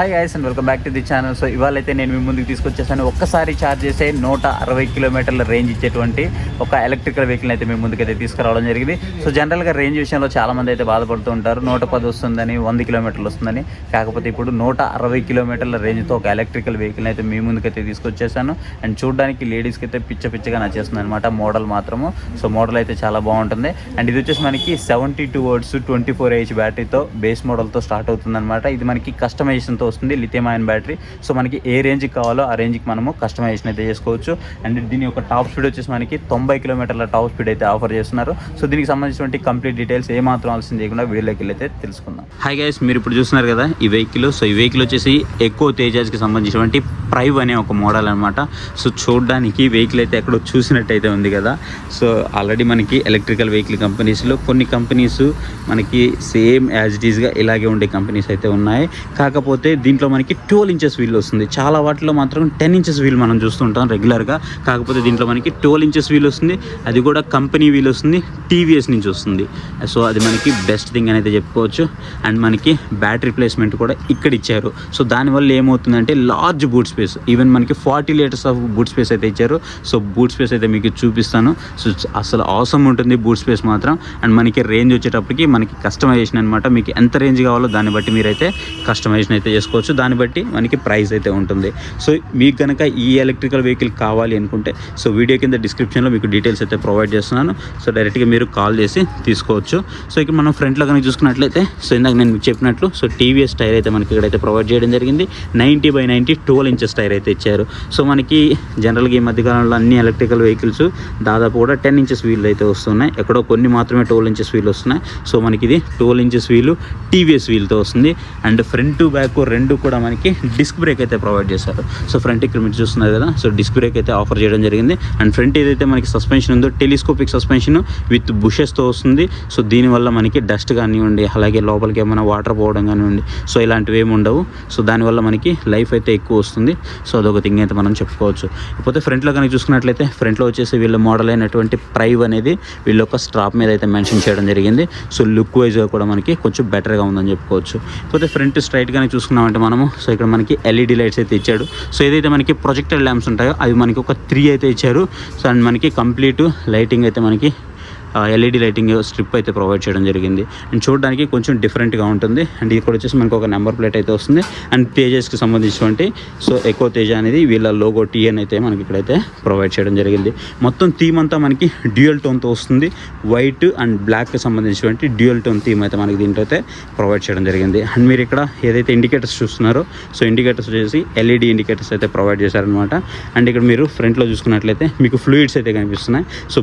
Hi guys and welcome back to the channel so ఇవాళ అయితే నేను మీ ముందుకు తీసుకొచ్చేసాను. ఒక్కసారి ఛార్జ్ చేసే నూట అరవై కిలోమీటర్ల రేంజ్ ఇచ్చేటువంటి ఒక ఎలక్ట్రికల్ వెహికల్ అయితే మీ ముందుకైతే తీసుకురావడం జరిగింది. సో జనరల్గా రేంజ్ విషయంలో చాలా మంది అయితే బాధపడుతూ ఉంటారు. నూట పది వస్తుందని వంద కిలోమీటర్లు వస్తుందని. కాకపోతే ఇప్పుడు నూట అరవై కిలోమీటర్ల రేంజ్తో ఒక ఎలక్ట్రికల్ వెహికల్ అయితే మీ ముందుకైతే తీసుకొచ్చేసాను. అండ్ చూడడానికి లేడీస్కి అయితే పిచ్చ పిచ్చగా నచ్చేస్తుంది అనమాట మోడల్ మాత్రము. సో మోడల్ అయితే చాలా బాగుంటుంది. అండ్ ఇది వచ్చేసి మనకి seventy two volts twenty four AH బ్యాటరీతో base మోడల్తో స్టార్ట్ అవుతుంది అనమాట ఇది మనకి కస్టమైజేషన్తో వస్తుంది లిథియం అయన్ బ్యాటరీ సో మనకి ఏ రేంజ్కి కావాలో ఆ రేంజ్కి మనము కస్టమైజేషన్ అయితే చేసుకోవచ్చు. అండ్ దీని యొక్క టాప్ స్పీడ్ వచ్చేసి మనకి తొంభై కిలోమీటర్ల టాప్ స్పీడ్ అయితే ఆఫర్ చేస్తున్నారు. సో దీనికి సంబంధించినటువంటి కంప్లీట్ డీటెయిల్స్ ఏ మాత్రం ఆలస్యం చేయకుండా వీడియోకి అయితే తెలుసుకుందాం. హై గైస్ మీరు ఇప్పుడు చూస్తున్నారు కదా ఈ వెహికల్ సో ఈ వెహికల్ వచ్చేసి ఎక్కువ తేజాస్కి సంబంధించినటువంటి ప్రైవ్ అనే ఒక మోడల్ అనమాట సో చూడడానికి వెహికల్ అయితే ఎక్కడో చూసినట్టయితే ఉంది కదా. సో ఆల్రెడీ మనకి ఎలక్ట్రికల్ వెహికల్ కంపెనీస్లో కొన్ని కంపెనీస్ మనకి సేమ్ యాజ్ ఇట్ ఈస్గా ఇలాగే ఉండే కంపెనీస్ అయితే ఉన్నాయి. కాకపోతే దీంట్లో మనకి ట్వెల్వ్ ఇంచెస్ వీల్ వస్తుంది. చాలా వాటిలో మాత్రం టెన్ ఇంచెస్ వీల్ మనం చూస్తుంటాం రెగ్యులర్గా. కాకపోతే దీంట్లో మనకి ట్వెల్వ్ ఇంచెస్ వీల్ వస్తుంది. అది కూడా కంపెనీ వీల్ వస్తుంది. టీవీఎస్ నుంచి వస్తుంది. సో అది మనకి బెస్ట్ థింగ్ అని అయితే చెప్పుకోవచ్చు. అండ్ మనకి బ్యాటరీ ప్లేస్మెంట్ కూడా ఇక్కడ ఇచ్చారు. సో దానివల్ల ఏమవుతుందంటే లార్జ్ బూట్ స్పేస్ ఈవెన్ మనకి forty litres of boot space అయితే ఇచ్చారు. సో బూట్ స్పేస్ అయితే మీకు చూపిస్తాను. సో అసలు అవసరం ఉంటుంది బూట్ స్పేస్ మాత్రం. అండ్ మనకి రేంజ్ వచ్చేటప్పటికి మనకి కస్టమైజేషన్ అనమాట మీకు ఎంత రేంజ్ కావాలో దాన్ని బట్టి మీరైతే కస్టమైజేషన్ అయితే చేసుకోవచ్చు. దాన్ని బట్టి మనకి ప్రైస్ అయితే ఉంటుంది. సో మీకు కనుక ఈ ఎలక్ట్రికల్ వెహికల్ కావాలి అనుకుంటే సో వీడియో కింద డిస్క్రిప్షన్లో మీకు డీటెయిల్స్ అయితే ప్రొవైడ్ చేస్తున్నాను. సో డైరెక్ట్గా మీరు కాల్ చేసి తీసుకోవచ్చు. సో ఇక్కడ మనం ఫ్రంట్లో కనుక చూసుకున్నట్లయితే సో ఇందాక నేను మీకు చెప్పినట్లు సో టీవీఎస్ టైర్ అయితే మనకి ఇక్కడైతే ప్రొవైడ్ చేయడం జరిగింది. Ninety by ninety twelve inches tyre అయితే ఇచ్చారు. సో మనకి జనరల్గా ఈ మధ్యకాలంలో అన్ని ఎలక్ట్రికల్ వెహికల్స్ దాదాపు కూడా టెన్ ఇంచెస్ వీల్ అయితే వస్తున్నాయి. ఎక్కడో కొన్ని మాత్రమే ట్వెల్వ్ ఇంచెస్ వీల్ వస్తున్నాయి. సో మనకి ఇది ట్వెల్వ్ ఇంచెస్ వీలు టీవీఎస్ వీల్తో వస్తుంది. అండ్ ఫ్రంట్ బ్యాక్ రెండు కూడా మనకి డిస్క్ బ్రేక్ అయితే ప్రొవైడ్ చేశారు. సో ఫ్రంట్ ఇక్కడ మీరు చూస్తున్నారు కదా సో డిస్క్ బ్రేక్ అయితే ఆఫర్ చేయడం జరిగింది. అండ్ ఫ్రంట్ ఏదైతే మనకి సస్పెన్షన్ ఉందో టెలిస్కోపిక్ సస్పెన్షన్ విత్ బుషెస్తో వస్తుంది. సో దీనివల్ల మనకి డస్ట్ కానివ్వండి అలాగే లోపలికి ఏమైనా వాటర్ పోవడం కానివ్వండి సో ఇలాంటివి ఏమి ఉండవు. సో దానివల్ల మనకి లైఫ్ అయితే ఎక్కువ వస్తుంది. సో అదొక థింగ్ అయితే మనం చెప్పుకోవచ్చు. ఇకపోతే ఫ్రంట్లో కనుక చూసుకున్నట్లయితే ఫ్రంట్లో వచ్చేసి వీళ్ళ మోడల్ అయినటువంటి ప్రైవ్ అనేది వీళ్ళ యొక్క స్ట్రాప్ మీద అయితే మెన్షన్ చేయడం జరిగింది. సో లుక్ వైజ్గా కూడా మనకి కొంచెం బెటర్గా ఉందని చెప్పుకోవచ్చు. ఇకపోతే ఫ్రంట్ స్ట్రైట్ కనుక చూస్తున్నామంటే మనము. సో ఇక్కడ మనకి ఎల్ఈడి లైట్స్ అయితే ఇచ్చాడు. సో ఏదైతే మనకి ప్రొజెక్టర్ ల్యాంప్స్ ఉంటాయో అవి మనకి ఒక త్రీ అయితే ఇచ్చారు. సో అండ్ మనకి కంప్లీట్ లైటింగ్ అయితే మనకి ఎల్ఈడి లైటింగ్ స్ట్రిప్ అయితే ప్రొవైడ్ చేయడం జరిగింది. అండ్ చూడడానికి కొంచెం డిఫరెంట్గా ఉంటుంది. అండ్ ఇక్కడ వచ్చేసి మనకు ఒక నెంబర్ ప్లేట్ అయితే వస్తుంది. అండ్ తేజస్కి సంబంధించినటువంటి సో ఎక్కువ తేజ అనేది వీళ్ళ లోగో టీఎన్ అయితే మనకి ఇక్కడైతే ప్రొవైడ్ చేయడం జరిగింది. మొత్తం థీమ్ అంతా మనకి డ్యూయల్ టోన్తో వస్తుంది. వైట్ అండ్ బ్లాక్కి సంబంధించినటువంటి డ్యూయల్ టోన్ థీమ్ అయితే మనకి దీంట్లో అయితే ప్రొవైడ్ చేయడం జరిగింది. అండ్ మీరు ఇక్కడ ఏదైతే ఇండికేటర్స్ చూస్తున్నారో సో ఇండికేటర్స్ వచ్చేసి ఎల్ఈడి ఇండికేటర్స్ అయితే ప్రొవైడ్ చేశారనమాట అండ్ ఇక్కడ మీరు ఫ్రంట్లో చూసుకున్నట్లయితే మీకు ఫ్లూయిడ్స్ అయితే కనిపిస్తున్నాయి. సో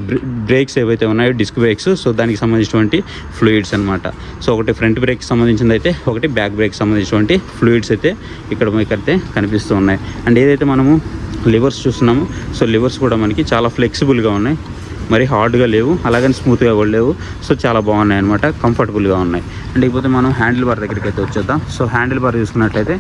బ్రేక్స్ ఏవైతే ఉన్నాయో డిస్క్ బ్రేక్స్ సో దానికి సంబంధించినటువంటి ఫ్లూయిడ్స్ అనమాట సో ఒకటి ఫ్రంట్ బ్రేక్ సంబంధించింది అయితే ఒకటి బ్యాక్ బ్రేక్ సంబంధించినటువంటి ఫ్లూయిడ్స్ అయితే ఇక్కడ మీకైతే కనిపిస్తూ ఉన్నాయి. అండ్ ఏదైతే మనము లివర్స్ చూస్తున్నామో సో లివర్స్ కూడా మనకి చాలా ఫ్లెక్సిబుల్గా ఉన్నాయి. మరి హార్డ్గా లేవు అలాగని స్మూత్గా కూడా లేవు సో చాలా బాగున్నాయి అనమాట కంఫర్టబుల్గా ఉన్నాయి. అండ్ ఇకపోతే మనం హ్యాండిల్ బార్ దగ్గరికి అయితే వచ్చేద్దాం. సో హ్యాండిల్ బార్ చూసుకున్నట్లయితే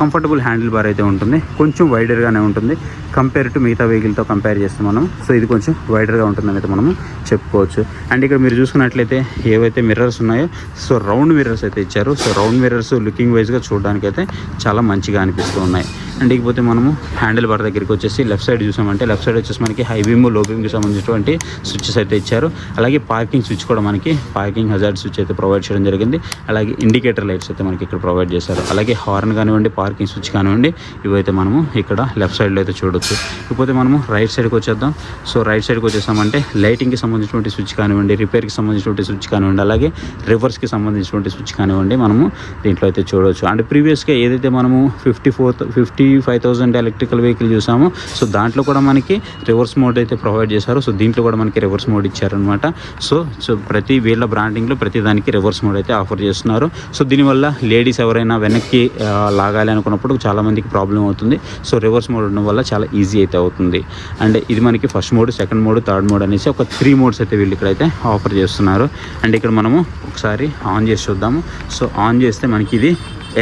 కంఫర్టబుల్ హ్యాండిల్ బార్ అయితే ఉంటుంది. కొంచెం వైడర్గానే ఉంటుంది. కంపేర్ టు మిగతా వెహికల్తో కంపేర్ చేస్తే మనం. సో ఇది కొంచెం వైడర్గా ఉంటుందని అయితే మనము చెప్పుకోవచ్చు. అండ్ ఇక్కడ మీరు చూసుకున్నట్లయితే ఏవైతే మిర్రర్స్ ఉన్నాయో సో రౌండ్ మిర్రర్స్ అయితే ఇచ్చారు. సో రౌండ్ మిర్రర్స్ లుకింగ్ వైజ్గా చూడడానికి అయితే చాలా మంచిగా అనిపిస్తూ ఉన్నాయి. అండ్ ఇకపోతే మనము హ్యాండిల్ బార్ దగ్గరికి వచ్చేసి లెఫ్ట్ సైడ్ చూసామంటే లెఫ్ట్ సైడ్ వచ్చేసి మనకి హై బీమ్లో బీమ్కి సంబంధించినటువంటి స్విచ్చెస్ అయితే ఇచ్చారు. అలాగే పార్కింగ్ స్విచ్ కూడా మనకి పార్కింగ్ హజార్డ్ స్విచ్ అయితే ప్రొవైడ్ చేయడం జరిగింది. అలాగే ఇండికేటర్ లైట్స్ అయితే మనకి ఇక్కడ ప్రొవైడ్ చేశారు. అలాగే హార్న్ కానివ్వండి పార్కింగ్ స్విచ్ కానివ్వండి ఇవైతే మనము ఇక్కడ లెఫ్ట్ సైడ్లో అయితే చూడొచ్చు. ఇకపోతే మనము రైట్ సైడ్కి వచ్చేద్దాం. సో రైట్ సైడ్కి వచ్చేసామంటే లైటింగ్కి సంబంధించినటువంటి స్విచ్ కానివ్వండి రిపేర్కి సంబంధించినటువంటి స్విచ్ కానివ్వండి అలాగే రివర్స్కి సంబంధించినటువంటి స్విచ్ కానివ్వండి మనము దీంట్లో అయితే చూడవచ్చు అండ్ ప్రీవియస్గా ఏదైతే మనము fifty fourth fifty five thousand electrical vehicle చూసాము. సో దాంట్లో కూడా మనకి రివర్స్ మోడ్ అయితే ప్రొవైడ్ చేశారు. సో దీంట్లో కూడా మనకి రివర్స్ మోడ్ ఇచ్చారనమాట సో సో ప్రతి వీళ్ళ బ్రాండింగ్లో ప్రతి దానికి రివర్స్ మోడ్ అయితే ఆఫర్ చేస్తున్నారు. సో దీనివల్ల లేడీస్ ఎవరైనా వెనక్కి లాగాలి అనుకున్నప్పుడు చాలామందికి ప్రాబ్లం అవుతుంది. సో రివర్స్ మోడ్ ఉండడం వల్ల చాలా ఈజీ అయితే అవుతుంది. అండ్ ఇది మనకి first mode second mode third mode అనేసి ఒక త్రీ మోడ్స్ అయితే వీళ్ళు ఇక్కడైతే ఆఫర్ చేస్తున్నారు. అండ్ ఇక్కడ మనము ఒకసారి ఆన్ చేసి చూద్దాము. సో ఆన్ చేస్తే మనకి ఇది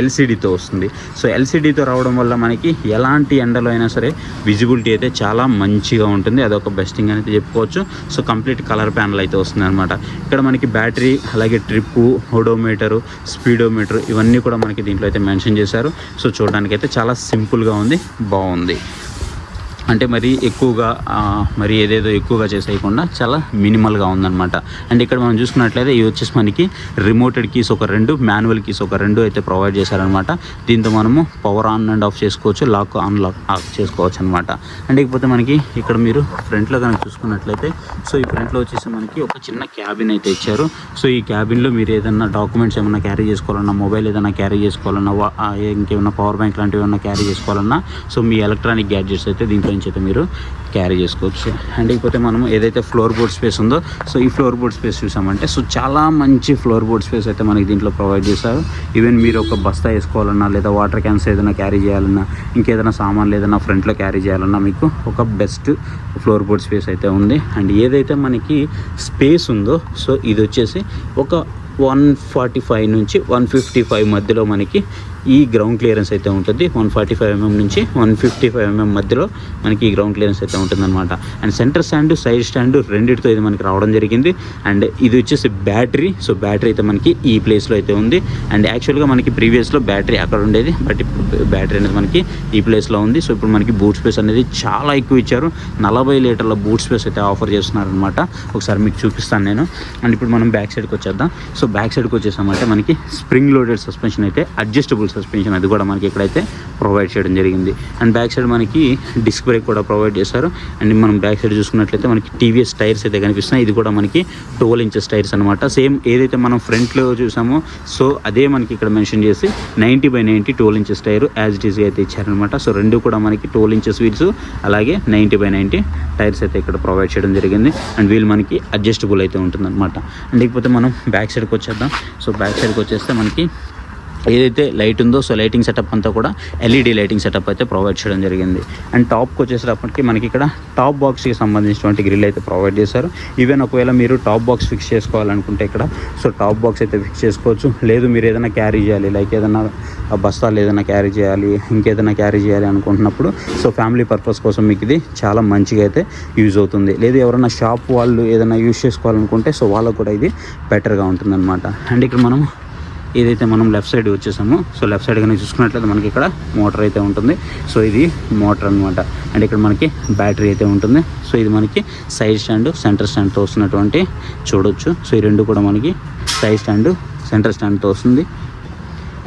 ఎల్సిడితో వస్తుంది. సో ఎల్సిడితో రావడం వల్ల మనకి ఎలాంటి ఎండలో అయినా సరే విజిబిలిటీ అయితే చాలా మంచిగా ఉంటుంది. అదొక బెస్టింగ్ అయితే చెప్పుకోవచ్చు. సో కంప్లీట్ కలర్ ప్యానల్ అయితే వస్తుంది అనమాట ఇక్కడ మనకి బ్యాటరీ అలాగే ట్రిప్పు హోడోమీటరు స్పీడోమీటర్ ఇవన్నీ కూడా మనకి దీంట్లో అయితే మెన్షన్ చేశారు. సో చూడడానికి అయితే చాలా సింపుల్గా ఉంది బాగుంది. అంటే మరి ఎక్కువగా మరి ఏదేదో ఎక్కువగా చేసేయకుండా చాలా మినిమల్గా ఉందన్నమాట. అండ్ ఇక్కడ మనం చూసుకున్నట్లయితే ఇవి వచ్చేసి మనకి రిమోటెడ్ కీస్ ఒక రెండు మాన్యువల్ కీస్ ఒక రెండు అయితే ప్రొవైడ్ చేశారనమాట దీంతో మనము పవర్ ఆన్ అండ్ ఆఫ్ చేసుకోవచ్చు లాక్ ఆన్ లాక్ ఆఫ్ చేసుకోవచ్చు అనమాట అండ్ ఇకపోతే మనకి ఇక్కడ మీరు ఫ్రంట్లో కనుక చూసుకున్నట్లయితే సో ఈ ఫ్రంట్లో వచ్చేసి మనకి ఒక చిన్న క్యాబిన్ అయితే ఇచ్చారు. సో ఈ క్యాబిన్లో మీరు ఏదైనా డాక్యుమెంట్స్ ఏమైనా క్యారీ చేసుకోవాలన్నా మొబైల్ ఏదైనా క్యారీ చేసుకోవాలన్నా ఇంకేమైనా పవర్ బ్యాంక్ లాంటివి ఏమైనా క్యారీ చేసుకోవాలన్నా సో మీ ఎలక్ట్రానిక్ గ్యాడ్జెట్స్ అయితే దీంట్లో నుంచి అయితే మీరు క్యారీ చేసుకోవచ్చు. అండ్ ఇకపోతే మనం ఏదైతే ఫ్లోర్ బోర్డ్ స్పేస్ ఉందో సో ఈ ఫ్లోర్ బోర్డ్ స్పేస్ చూసామంటే సో చాలా మంచి ఫ్లోర్ బోర్డ్ స్పేస్ అయితే మనకి దీంట్లో ప్రొవైడ్ చేశారు. ఈవెన్ మీరు ఒక బస్తా వేసుకోవాలన్నా లేదా వాటర్ క్యాన్స్ ఏదైనా క్యారీ చేయాలన్నా ఇంకేదైనా సామాన్లు ఏదైనా ఫ్రంట్లో క్యారీ చేయాలన్నా మీకు ఒక బెస్ట్ ఫ్లోర్ బోర్డ్ స్పేస్ అయితే ఉంది. అండ్ ఏదైతే మనకి స్పేస్ ఉందో సో ఇది వచ్చేసి ఒక వన్ ఫార్టీ ఫైవ్ నుంచి వన్ ఫిఫ్టీ ఫైవ్ మధ్యలో మనకి ఈ గ్రౌండ్ క్లియరెన్స్ అయితే ఉంటుంది. వన్ ఫార్టీ ఫైవ్ ఎంఎం నుంచి వన్ ఫిఫ్టీ ఫైవ్ ఎంఎం మధ్యలో మనకి ఈ గ్రౌండ్ క్లియరెన్స్ అయితే ఉంటుందన్నమాట. And centre stand side stand రెండింటితో ఇది మనకి రావడం జరిగింది. అండ్ ఇది వచ్చేసి బ్యాటరీ సో బ్యాటరీ అయితే మనకి ఈ ప్లేస్లో అయితే ఉంది. అండ్ యాక్చువల్గా మనకి ప్రీవియస్లో బ్యాటరీ అక్కడ ఉండేది. బట్ ఇప్పుడు బ్యాటరీ అనేది మనకి ఈ ప్లేస్లో ఉంది. సో ఇప్పుడు మనకి బూట్ స్పేస్ అనేది చాలా ఎక్కువ ఇచ్చారు. నలభై లీటర్ల బూట్ స్పేస్ అయితే ఆఫర్ చేస్తున్నారనమాట ఒకసారి మీకు చూపిస్తాను నేను. అండ్ ఇప్పుడు మనం బ్యాక్ సైడ్కి వచ్చేద్దాం. సో బ్యాక్ సైడ్కి వచ్చేసామంటే మనకి స్ప్రింగ్ లోడెడ్ సస్పెన్షన్ అయితే అడ్జస్టబుల్ సస్పెన్షన్ అది కూడా మనకి ఇక్కడైతే ప్రొవైడ్ చేయడం జరిగింది. అండ్ బ్యాక్ సైడ్ మనకి డిస్క్ బ్రేక్ కూడా ప్రొవైడ్ చేశారు. అండ్ మనం బ్యాక్ సైడ్ చూసుకున్నట్లయితే మనకి టీవీఎస్ టైర్స్ అయితే కనిపిస్తున్నాయి. ఇది కూడా మనకి ట్వెల్వ్ ఇంచెస్ టైర్స్ అనమాట సేమ్ ఏదైతే మనం ఫ్రంట్లో చూసామో సో అదే మనకి ఇక్కడ మెన్షన్ చేసి ninety by ninety twelve inches tyre as it ఈస్గా అయితే ఇచ్చారనమాట సో రెండు కూడా మనకి ట్వెల్వ్ ఇంచెస్ వీల్స్ అలాగే నైంటీ బై నైంటీ టైర్స్ అయితే ఇక్కడ ప్రొవైడ్ చేయడం జరిగింది. అండ్ వీల్ మనకి అడ్జస్టబుల్ అయితే ఉంటుందన్నమాట. అండ్ ఇకపోతే మనం బ్యాక్ సైడ్కి వచ్చేద్దాం. సో బ్యాక్ సైడ్కి వచ్చేస్తే మనకి ఏదైతే లైట్ ఉందో సో లైటింగ్ సెటప్ అంతా కూడా ఎల్ఈడి లైటింగ్ సెటప్ అయితే ప్రొవైడ్ చేయడం జరిగింది. అండ్ టాప్కి వచ్చేసేటప్పటికి మనకి ఇక్కడ టాప్ బాక్స్కి సంబంధించినటువంటి గ్రిల్ అయితే ప్రొవైడ్ చేశారు. ఈవెన్ ఒకవేళ మీరు టాప్ బాక్స్ ఫిక్స్ చేసుకోవాలనుకుంటే ఇక్కడ సో టాప్ బాక్స్ అయితే ఫిక్స్ చేసుకోవచ్చు. లేదు మీరు ఏదైనా క్యారీ చేయాలి లైక్ ఏదైనా బస్తాలు ఏదైనా క్యారీ చేయాలి ఇంకేదైనా క్యారీ చేయాలి అనుకుంటున్నప్పుడు సో ఫ్యామిలీ పర్పస్ కోసం మీకు ఇది చాలా మంచిగా అయితే యూజ్ అవుతుంది. లేదు ఎవరైనా షాప్ వాళ్ళు ఏదైనా యూజ్ చేసుకోవాలనుకుంటే సో వాళ్ళకు కూడా ఇది బెటర్గా ఉంటుందన్నమాట. అండ్ ఇక్కడ మనం ఏదైతే మనం లెఫ్ట్ సైడ్ వచ్చేసామో సో లెఫ్ట్ సైడ్ కానీ చూసుకున్నట్లయితే మనకి ఇక్కడ మోటార్ అయితే ఉంటుంది. సో ఇది మోటార్ అనమాట అండ్ ఇక్కడ మనకి బ్యాటరీ అయితే ఉంటుంది. సో ఇది మనకి సైడ్ స్టాండ్ సెంటర్ స్టాండ్తో వస్తున్నటువంటి చూడొచ్చు. సో ఈ రెండు కూడా మనకి సైడ్ స్టాండ్ సెంటర్ స్టాండ్తో వస్తుంది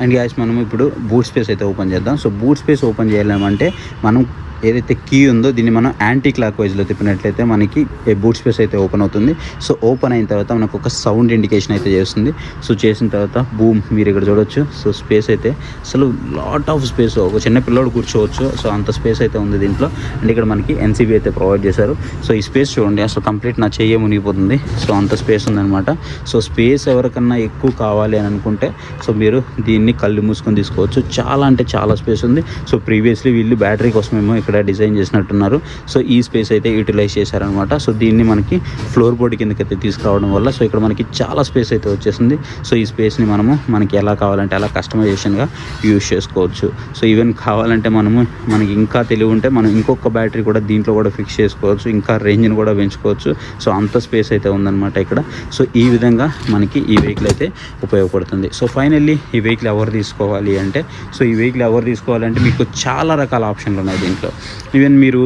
అండ్ గ్యాస్ మనం ఇప్పుడు బూట్ స్పేస్ అయితే ఓపెన్ చేద్దాం. సో బూట్ స్పేస్ ఓపెన్ చేయాలంటే మనం ఏదైతే కీ ఉందో దీన్ని మనం యాంటీ క్లాక్ వైజ్లో తిప్పినట్లయితే మనకి బూట్ స్పేస్ అయితే ఓపెన్ అవుతుంది. సో ఓపెన్ అయిన తర్వాత మనకు ఒక సౌండ్ ఇండికేషన్ అయితే చేస్తుంది. సో చేసిన తర్వాత బూమ్ మీరు ఇక్కడ చూడొచ్చు. సో స్పేస్ అయితే అసలు లాట్ ఆఫ్ స్పేస్ ఒక చిన్న పిల్లోడు కూర్చోవచ్చు. సో అంత స్పేస్ అయితే ఉంది దీంట్లో. అండ్ ఇక్కడ మనకి ఎన్సీబీ అయితే ప్రొవైడ్ చేశారు. సో ఈ స్పేస్ చూడండి. అసలు కంప్లీట్ నా చెయ్యే మునిగిపోతుంది. సో అంత స్పేస్ ఉందన్నమాట. సో స్పేస్ ఎవరికన్నా ఎక్కువ కావాలి అని అనుకుంటే సో మీరు దీన్ని కళ్ళు మూసుకొని తీసుకోవచ్చు. చాలా అంటే చాలా స్పేస్ ఉంది. సో ప్రీవియస్లీ వీళ్ళు బ్యాటరీ కోసమేమో ఇక్కడ ఇక్కడ డిజైన్ చేసినట్టున్నారు. సో ఈ స్పేస్ అయితే యూటిలైజ్ చేశారనమాట. సో దీన్ని మనకి ఫ్లోర్ బోర్డ్ కిందకి అయితే తీసుకురావడం వల్ల సో ఇక్కడ మనకి చాలా స్పేస్ అయితే వచ్చేసింది. సో ఈ స్పేస్ని మనము మనకి ఎలా కావాలంటే అలా కస్టమైజేషన్గా యూజ్ చేసుకోవచ్చు. సో ఈవెన్ కావాలంటే మనము మనకి ఇంకా తెలివి ఉంటే మనం ఇంకొక బ్యాటరీ కూడా దీంట్లో కూడా ఫిక్స్ చేసుకోవచ్చు. ఇంకా రేంజ్ని కూడా పెంచుకోవచ్చు. సో అంత స్పేస్ అయితే ఉందన్నమాట ఇక్కడ. సో ఈ విధంగా మనకి ఈ వెహికల్ అయితే ఉపయోగపడుతుంది. సో ఫైనల్లీ ఈ వెహికల్ ఎవరు తీసుకోవాలి అంటే సో ఈ వెహికల్ ఎవరు తీసుకోవాలంటే మీకు చాలా రకాల ఆప్షన్లు ఉన్నాయి దీంట్లో. ఈవెన్ మీరు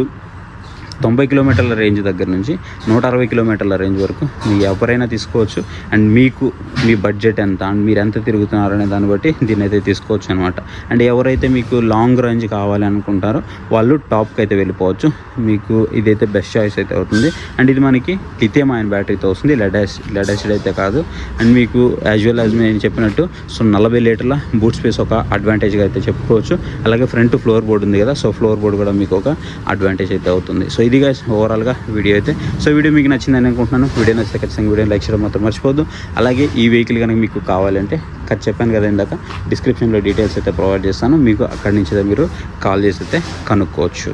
తొంభై కిలోమీటర్ల రేంజ్ దగ్గర నుంచి నూట అరవై కిలోమీటర్ల రేంజ్ వరకు మీ ఎవరైనా తీసుకోవచ్చు. అండ్ మీకు మీ బడ్జెట్ ఎంత? అండ్ మీరు ఎంత తిరుగుతున్నారు అనే దాన్ని బట్టి దీన్ని అయితే తీసుకోవచ్చు అనమాట అండ్ ఎవరైతే మీకు లాంగ్ రేంజ్ కావాలి అనుకుంటారో వాళ్ళు టాప్కి అయితే వెళ్ళిపోవచ్చు. మీకు ఇదైతే బెస్ట్ చాయిస్ అయితే అవుతుంది. అండ్ ఇది మనకి లిథియం ఆయన బ్యాటరీతో వస్తుంది. లెడాస్ లెడాసిడ్ అయితే కాదు. అండ్ మీకు యాజ్ వెల్ యాజ్ నేను చెప్పినట్టు సో నలభై లీటర్ల బూట్ స్పేస్ ఒక అడ్వాంటేజ్గా అయితే చెప్పుకోవచ్చు. అలాగే ఫ్రంట్ ఫ్లోర్ బోర్డ్ ఉంది కదా సో ఫ్లోర్ బోర్డ్ కూడా మీకు ఒక అడ్వాంటేజ్ అయితే అవుతుంది. సో ఇది guys ఓవరాల్గా వీడియో అయితే. సో వీడియో మీకు నచ్చిందని అనుకుంటున్నాను. వీడియో నచ్చితే ఖచ్చితంగా వీడియో లైక్ చేయడం మాత్రం మర్చిపోద్దు అలాగే ఈ వెహికల్ కనుక మీకు కావాలంటే ఖర్చు చెప్పాను కదా ఇందాక డిస్క్రిప్షన్లో డీటెయిల్స్ అయితే ప్రొవైడ్ చేస్తాను. మీకు అక్కడి నుంచి మీరు కాల్ చేసి అయితే కనుక్కోవచ్చు.